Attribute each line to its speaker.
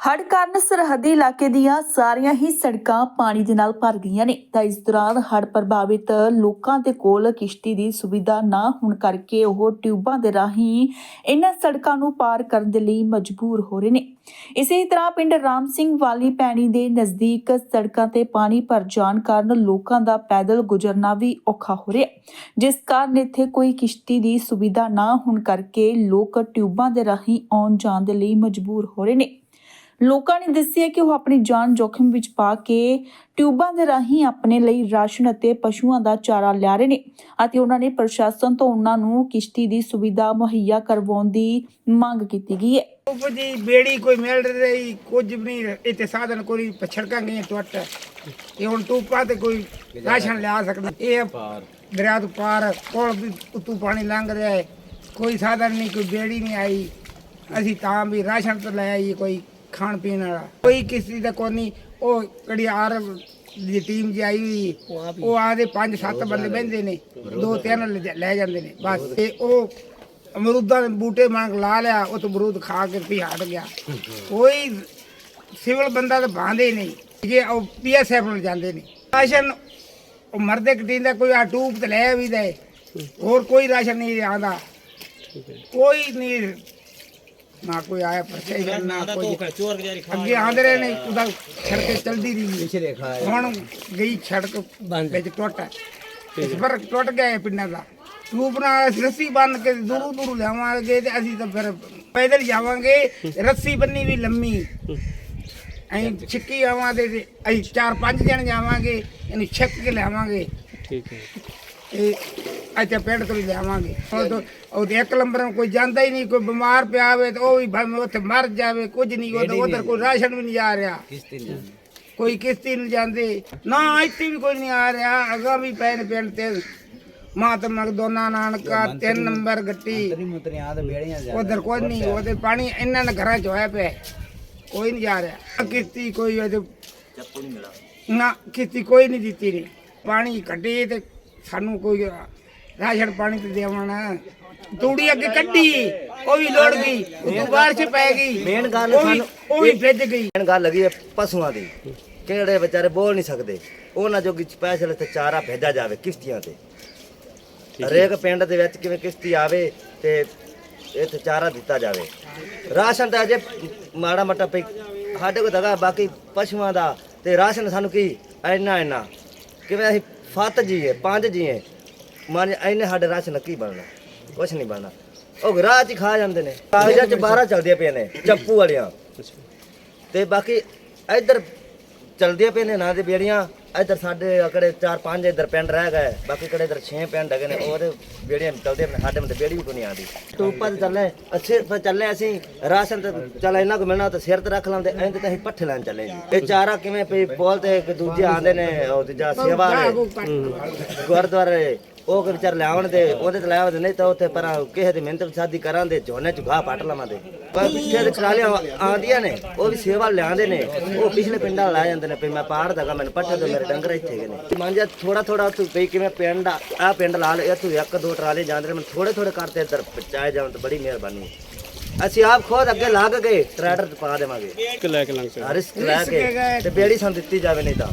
Speaker 1: ਹੜ੍ਹ ਕਾਰਨ ਸਰਹੱਦੀ ਇਲਾਕੇ ਦੀਆਂ ਸਾਰੀਆਂ ਹੀ ਸੜਕਾਂ ਪਾਣੀ ਦੇ ਨਾਲ ਭਰ ਗਈਆਂ ਨੇ। ਤਾਂ ਇਸ ਦੌਰਾਨ ਹੜ੍ਹ ਪ੍ਰਭਾਵਿਤ ਲੋਕਾਂ ਦੇ ਕੋਲ ਕਿਸ਼ਤੀ ਦੀ ਸੁਵਿਧਾ ਨਾ ਹੋਣ ਕਰਕੇ ਉਹ ਟਿਊਬਾਂ ਦੇ ਰਾਹੀਂ ਇਹਨਾਂ ਸੜਕਾਂ ਨੂੰ ਪਾਰ ਕਰਨ ਦੇ ਲਈ ਮਜਬੂਰ ਹੋ ਰਹੇ ਨੇ। ਇਸੇ ਤਰ੍ਹਾਂ ਪਿੰਡ ਰਾਮ ਸਿੰਘ ਵਾਲੀ ਪੈਣੀ ਦੇ ਨਜ਼ਦੀਕ ਸੜਕਾਂ ਤੇ ਪਾਣੀ ਭਰ ਜਾਣ ਕਾਰਨ ਲੋਕਾਂ ਦਾ ਪੈਦਲ ਗੁਜ਼ਰਨਾ ਵੀ ਔਖਾ ਹੋ ਰਿਹਾ। ਜਿਸ ਕਾਰਨ ਇੱਥੇ ਕੋਈ ਕਿਸ਼ਤੀ ਦੀ ਸੁਵਿਧਾ ਨਾ ਹੋਣ ਕਰਕੇ ਲੋਕ ਟਿਊਬਾਂ ਦੇ ਰਾਹੀਂ ਆਉਣ ਜਾਣ ਦੇ ਲਈ ਮਜਬੂਰ ਹੋ ਰਹੇ ਨੇ। ਲੋਕਾਂ ਨੇ ਦੱਸਿਆ ਕਿ ਉਹ ਆਪਣੀ ਜਾਨ ਜੋਖਮ ਵਿੱਚ ਪਾ ਕੇ ਟਿਊਬਾਂ ਦੇ ਰਾਹੀਂ ਆਪਣੇ ਲਈ ਰਾਸ਼ਨ ਅਤੇ ਪਸ਼ੂਆਂ ਦਾ ਚਾਰਾ ਲਿਆ ਰਹੇ ਨੇ ਅਤੇ ਉਹਨਾਂ ਨੇ ਪ੍ਰਸ਼ਾਸਨ ਤੋਂ ਉਹਨਾਂ ਨੂੰ ਕਿਸ਼ਤੀ ਦੀ ਸੁਵਿਧਾ ਮੁਹੱਈਆ ਕਰਵਾਉਣ ਦੀ ਮੰਗ ਕੀਤੀ ਗਈ ਹੈ।
Speaker 2: ਉਹ ਜੀ ਬੇੜੀ ਕੋਈ ਮਿਲ ਰਹੀ ਕੁਝ ਵੀ ਨਹੀਂ ਇੱਥੇ ਸਾਧਨ ਕੋਈ ਪਛੜਕਾਂ ਗਈਆਂ ਟੁੱਟ। ਇਹ ਹੁਣ ਟੂਪਾਂ ਤੇ ਕੋਈ ਰਾਸ਼ਨ ਲਿਆ ਸਕਦਾ। ਇਹ ਦਰਿਆ ਤੋਂ ਪਾਰ ਕੋਲ ਵੀ ਉਤੋਂ ਪਾਣੀ ਲੰਘ ਰਿਹਾ ਹੈ। ਕੋਈ ਸਾਧਨ ਨਹੀਂ ਕੋਈ ਬੇੜੀ ਨਹੀਂ ਆਈ। ਅਸੀਂ ਤਾਂ ਵੀ ਰਾਸ਼ਨ ਤੋਂ ਲੈ ਆਈ ਕੋਈ। ਖਾਣ ਪੀਣ ਵਾਲਾ। ਕੋਈ ਕਿਸੇ ਦਾ ਕੋਈ ਨਹੀਂ ਉਹ ਕਿਹੜੀ ਆਰ ਦੀ ਟੀਮ ਜੀ ਆਈ ਹੋਈ ਉਹ ਆਦੇ ਪੰਜ ਸੱਤ ਬੰਦੇ ਬਹਿੰਦੇ ਨੇ ਦੋ ਤਿੰਨ ਲੈ- ਲੈ ਜਾਂਦੇ ਨੇ। ਬਸ ਤੇ ਉਹ ਅਮਰੂਦਾਂ ਦੇ ਬੂਟੇ ਮੰਗ ਲਾ ਲਿਆ ਉਹ ਤੋਂ ਅਮਰੂਦ ਖਾ ਕੇ ਵੀ ਹਟ ਗਿਆ। ਕੋਈ ਸਿਵਲ ਬੰਦਾ ਤਾਂ ਬਾਂਦੇ ਨਹੀਂ ਜੇ ਉਹ ਪੀਐਸਐਫ ਨੂੰ ਜਾਂਦੇ ਨੇ। ਰਾਸ਼ਨ ਉਹ ਮਰਦੇ ਕਟੀਂਦਾ ਕੋਈ ਆ ਟੂਬ ਤੇ ਲੈ ਵੀ ਦੇ ਹੋਰ ਕੋਈ ਰਾਸ਼ਨ ਨਹੀਂ ਆਂਦਾ ਕੋਈ ਨਹੀਂ ਨਾ ਕੋਈ ਆਇਆ ਪਰਚੇ ਨਾ ਕੋਈ ਅੱਗੇ ਆਂਦੇ ਰਹੇ ਨੇ ਉਹਦਾ ਸੜਕ ਚਲਦੀ ਰਹੀ। ਹੁਣ ਗਈ ਸੜਕ ਵਿੱਚ ਟੁੱਟ। ਇਸ ਪਰ ਟੁੱਟ ਗਿਆ ਇਹ ਪਿੰਡਾਂ ਦਾ। ਟੂਬ ਨਾਲ ਅਸੀਂ ਰੱਸੀ ਬੰਨ ਕੇ ਦੂਰੋਂ ਦੂਰੋਂ ਲਿਆਵਾਂਗੇ ਤੇ ਅਸੀਂ ਤਾਂ ਫਿਰ ਪੈਦਲ ਜਾਵਾਂਗੇ। ਰੱਸੀ ਬੰਨੀ ਵੀ ਲੰਮੀ। ਅਸੀਂ ਛਿੱਕੀ ਆਵਾਂਗੇ ਤੇ ਅਸੀਂ ਚਾਰ ਪੰਜ ਜਣ ਜਾਵਾਂਗੇ ਇਹਨੂੰ ਛਿੱਕ ਕੇ ਲਿਆਵਾਂਗੇ।
Speaker 3: ਠੀਕ ਹੈ।
Speaker 2: ਇਹ ਇੱਥੇ ਪਿੰਡ ਤੋਂ ਹੀ ਲਿਆਵਾਂਗੇ। ਉਹ ਤੋਂ ਉਹ ਇੱਕ ਨੰਬਰ ਨੂੰ ਕੋਈ ਜਾਂਦਾ ਹੀ ਨਹੀਂ ਕੋਈ ਬਿਮਾਰ ਪਿਆ ਹੋਵੇ ਤੇ ਉਹ ਵੀ ਭਾਵੇਂ ਉੱਥੇ ਮਰ ਜਾਵੇ ਕੁਝ ਨਹੀਂ ਉਧਰ ਉਧਰ ਕੋਈ ਰਾਸ਼ਨ ਵੀ ਨਹੀਂ ਜਾ ਰਿਹਾ। ਕੋਈ ਕਿਸ਼ਤੀ ਨਹੀਂ ਜਾਂਦੇ। ਨਾ ਇੱਥੇ ਵੀ ਕੋਈ ਨਹੀਂ ਆ ਰਿਹਾ। ਅਗਾ ਵੀ ਨੇ ਪਿੰਡ ਤੇ ਮਾਤਮਾ ਦੋਨਾ ਨਾਨਕਾ ਤਿੰਨ ਨੰਬਰ ਗੱਟੀ। ਉਧਰ ਕੋਈ ਨਹੀਂ ਉਹਦੇ ਪਾਣੀ ਇਹਨਾਂ ਦੇ ਘਰਾਂ ਚ ਹੋਇਆ ਪਿਆ। ਕੋਈ ਨਹੀਂ ਜਾ ਰਿਹਾ। ਕਿਸ਼ਤੀ ਕੋਈ ਉਹਦੇ ਨਾ ਕਿਸ਼ਤੀ ਕੋਈ ਨਹੀਂ ਦਿੱਤੀ ਨਹੀਂ ਪਾਣੀ ਕੱਢੇ ਤੇ ਸਾਨੂੰ ਕੋਈ ਰਾਸ਼ਨ ਪਾਣੀ ਤੇ ਦੇਵਣਾ। ਤੂੜੀ ਅੱਗੇ ਕੱਢੀ ਉਹ ਵੀ ਲੋੜ ਗਈ ਉਹ ਬਾਰਿਸ਼ ਪੈ ਗਈ
Speaker 4: ਮੇਨ ਗੱਲ
Speaker 2: ਉਹ ਵੀ-
Speaker 4: ਸਾਨੂੰ
Speaker 2: ਉਹ ਵੀ ਭਿੱਜ ਗਈ।
Speaker 4: ਮੇਨ ਗੱਲ ਲੱਗੀ ਹੈ ਪਸ਼ੂਆਂ ਦੀ ਕਿਹੜੇ ਵਿਚਾਰੇ ਬੋਲ ਨਹੀਂ ਸਕਦੇ ਉਹਨਾਂ ਜੋਗੀ ਸਪੈਸ਼ਲ ਤੇ ਚਾਰਾ ਭੇਜਿਆ ਜਾਵੇ ਕਿਸ਼ਤੀਆਂ ਤੇ। ਹਰੇਕ ਪਿੰਡ ਦੇ ਵਿੱਚ ਕਿਵੇਂ ਕਿਸ਼ਤੀ ਆਵੇ ਤੇ ਇੱਥੇ ਚਾਰਾ ਦਿੱਤਾ ਜਾਵੇ। ਰਾਸ਼ਨ ਤਾਂ ਅਜੇ ਮਾੜਾ ਮੋਟਾ ਪਈ ਸਾਡੇ ਕੋਲ ਦਗਾ ਬਾਕੀ ਪਸ਼ੂਆਂ ਦਾ ਤੇ ਰਾਸ਼ਨ ਸਾਨੂੰ ਕੀ ਇੰਨਾ ਇੰਨਾ। ਕਿਵੇਂ ਅਸੀਂ ਫੱਤ ਜੀਏ ਪੰਜ ਜੀਏ ਮਨ ਇੰਨੇ ਸਾਡੇ ਰਾਸ਼ਨ ਕੀ ਬਣਨਾ? ਕੁਛ ਨਹੀਂ ਬਣਨਾ। ਉਹ ਰਾਹ 'ਚ ਹੀ ਖਾ ਜਾਂਦੇ ਨੇ। ਕਾਗਜ਼ਾਂ 'ਚ 12 ਚੱਲਦੀਆਂ ਪਈਆਂ ਨੇ, ਚੱਪੂ ਵਾਲੀਆਂ। ਤੇ ਬਾਕੀ ਇੱਧਰ ਚਲਦੀਆਂ ਪਏ ਨੇ ਨਾ ਦੇ ਬੇੜੀਆਂ। ਇੱਧਰ ਸਾਡੇ ਅਕੜੇ 4-5 ਇੱਧਰ ਪਿੰਡ ਰਹਿ ਗਏ। ਬਾਕੀ ਕਿਹੜੇ ਇੱਧਰ 6 ਪਿੰਡ ਹੈਗੇ ਨੇ, ਉਹਦੇ ਬੇੜੀਆਂ ਚਲਦੇ ਨੇ, ਸਾਡੇ ਮਤੇ ਬੇੜੀ ਵੀ ਕੋਈ ਨਹੀਂ ਆਉਂਦੀ। ਟੋਪਾ ਤੇ ਚੱਲੇ ਅੱਛੇ ਪਰ ਚੱਲੇ ਅਸੀਂ, ਰਾਸ਼ਨ ਤੇ ਚੱਲ ਇਹਨਾਂ ਕੋ ਮਿਲਣਾ ਤਾਂ ਸਿਰ ਤੇ ਰੱਖ ਲਾਂਦੇ, ਐਂ ਤੇ ਅਸੀਂ ਪੱਠੇ ਲੈਣ ਚੱਲੇ। ਜੀ। ਇਹ ਚਾਰਾ ਕਿਵੇਂ ਪਈ, ਬੋਲ ਤੇ ਇੱਕ ਦੂਜੇ ਆਂਦੇ ਨੇ, ਉਹ ਦੂਜਾ ਸੇਵਾ ਵਾਲੇ, ਗੁਰਦੁਆਰੇ। ਉਹ ਕਿ ਵਿਚਾਰ ਲਿਆਉਣ ਦੇ ਉਹਦੇ ਤੇ ਲੈ ਆਉਂਦੇ ਨਹੀਂ ਤਾਂ ਉੱਥੇ ਪਰ ਕਿਸੇ ਦੀ ਮਿਹਨਤ ਸਾਦੀ ਕਰਾਂ ਦੇ ਝੋਨੇ ਚ ਘਾਹ ਪੱਟ ਲਵਾਂਦੇ ਪਰ ਪਿੱਛੇ ਦੇ ਕਰਾਲੀਆਂ ਆਂਦੀਆਂ ਨੇ ਉਹ ਵੀ ਸੇਵਾ ਲਿਆਉਂਦੇ ਨੇ ਉਹ ਪਿਛਲੇ ਪਿੰਡਾਂ ਲਾ ਜਾਂਦੇ ਨੇ ਵੀ ਮੈਂ ਪਾੜ ਦਗਾ ਮੈਨੂੰ ਪੱਠੇ ਤੋਂ ਮੇਰੇ ਡੰਗਰ ਇੱਥੇ ਗਏ ਨੇ। ਮੰਨ ਥੋੜਾ ਥੋੜਾ ਤੂੰ ਪਈ ਕਿਵੇਂ ਪਿੰਡ ਆ ਪਿੰਡ ਲਾ ਲਿਆ ਤੂੰ ਇੱਕ ਦੋ ਟਰਾਲੇ ਜਾਂਦੇ ਨੇ ਮੈਨੂੰ ਥੋੜੇ ਥੋੜੇ ਕਰਤੇ ਇੱਧਰ ਪਹੁੰਚਾਏ ਜਾਣ ਤਾਂ ਬੜੀ ਮਿਹਰਬਾਨੀ ਅਸੀਂ ਆਪ ਖੁਦ ਅੱਗੇ ਲੱਗ ਗਏ ਟਰੈਕਟਰ ਪਾ ਦੇਵਾਂਗੇ।
Speaker 3: ਇੱਕ ਲੈ ਕੇ ਲੰਘ ਸਕਦਾ।
Speaker 4: ਰਿਸਕ ਲੈ ਕੇ ਤੇ ਬੇੜੀ ਸਾਨੂੰ ਦਿੱਤੀ ਜਾਵੇ ਨਹੀਂ ਤਾਂ।